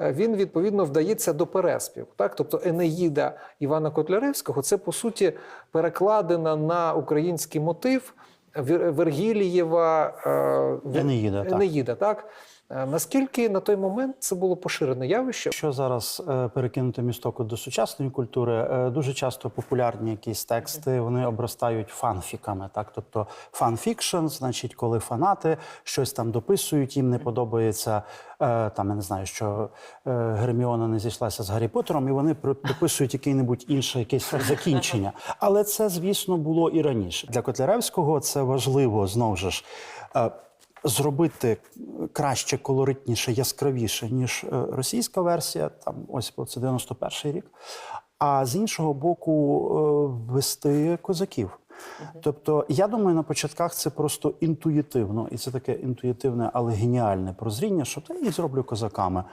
е, він відповідно вдається до переспів. Так, тобто Енеїда Івана Котляревського це по суті перекладена на український мотив Вергілієва е, Вер- Енеїда, так. Енеїда, так. Е, Наскільки на той момент це було поширене явище? Якщо зараз е, перекинути місток до сучасної культури, дуже часто популярні якісь тексти вони обростають фанфіками. Так, тобто фанфікшн, значить, коли фанати щось там дописують, їм не подобається там, я не знаю, що е, Герміона не зійшлася з Гаррі Поттером, і вони при- дописують який-небудь інше якесь закінчення. Але це, звісно, було і раніше. Для Котляревського це важливо знову ж. е, зробити краще, колоритніше, яскравіше, ніж е, російська версія, там ось це 91-й рік. А з іншого боку, е, вести козаків. Тобто, я думаю, на початках це просто інтуїтивно, і це таке інтуїтивне, але геніальне прозріння, що та я їх зроблю козаками.